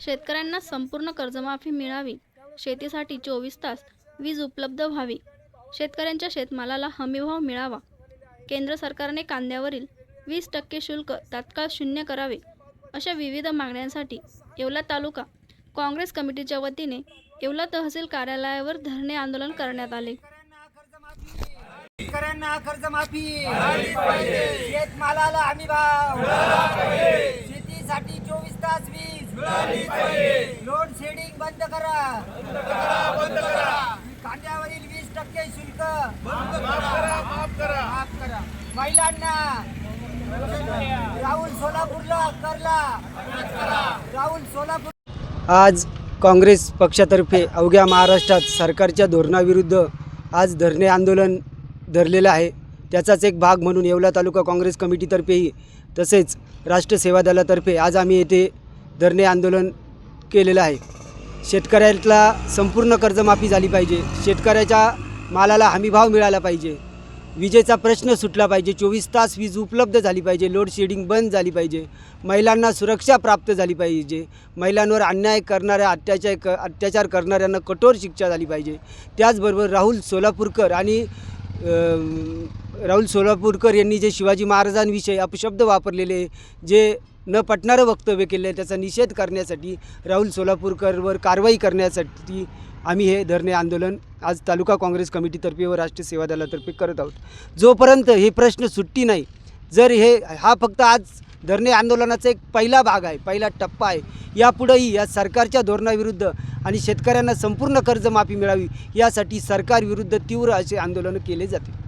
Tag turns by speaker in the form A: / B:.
A: शेतकऱ्यांना संपूर्ण कर्जमाफी मिळावी. शेतीसाठी चोवीस तास वीज उपलब्ध व्हावी. शेतकऱ्यांच्या शेतमालाला हमीभाव मिळावा. केंद्र सरकारने कांद्यावरील वीस टक्के शुल्क तात्काळ शून्य करावे अशा विविध मागण्यांसाठी येवला तालुका काँग्रेस कमिटीच्या वतीने येवला तहसील कार्यालयावर धरणे आंदोलन करण्यात आले.
B: शेतकऱ्यांना कर्जमाफी शेतमालाला हमी भाव शेतीसाठी चोवीस तास वीज. लोड शेडिंग बंद करा. कांद्यावरील वीस टक्के शुल्क. माफ करा. महिलांना. राहुल सोलापूरला करला. राहुल सोलापूर
C: आज काँग्रेस पक्षातर्फे अवघ्या महाराष्ट्रात सरकारच्या धोरणाविरुद्ध आज धरणे आंदोलन धरलेलं आहे. त्याचाच एक भाग म्हणून येवला तालुका काँग्रेस कमिटीतर्फेही तसेच राष्ट्र सेवा दलातर्फे आज आम्ही येथे धरणे आंदोलन केलेलं आहे. शेतकऱ्याला संपूर्ण कर्जमाफी झाली पाहिजे. शेतकऱ्याच्या मालाला हमीभाव मिळाला पाहिजे. विजेचा प्रश्न सुटला पाहिजे. चोवीस तास वीज उपलब्ध झाली पाहिजे. लोड शेडिंग बंद झाली पाहिजे. महिलांना सुरक्षा प्राप्त झाली पाहिजे. महिलांवर अन्याय करणाऱ्या अत्याचार क अत्याचार करणाऱ्यांना कठोर शिक्षा झाली पाहिजे. त्याचबरोबर राहुल सोलापूरकर आणि राहुल सोलापूरकर यांनी जे शिवाजी महाराजांविषयी अपशब्द वापरलेले जे न पटणारं वक्तव्य केलं आहे त्याचा निषेध करण्यासाठी राहुल सोलापूरकरवर कारवाई करण्यासाठी आम्ही हे धरणे आंदोलन आज तालुका काँग्रेस कमिटीतर्फे व राष्ट्रीय सेवा दलातर्फे करत आहोत. जोपर्यंत हे प्रश्न सुट्टी नाही जर हे हा फक्त आज धरणे आंदोलनाचा एक पहिला भाग आहे पहिला टप्पा आहे यापुढेही या सरकारच्या धोरणाविरुद्ध आणि शेतकऱ्यांना संपूर्ण कर्जमाफी मिळावी यासाठी सरकारविरुद्ध तीव्र असे आंदोलन केले जाते.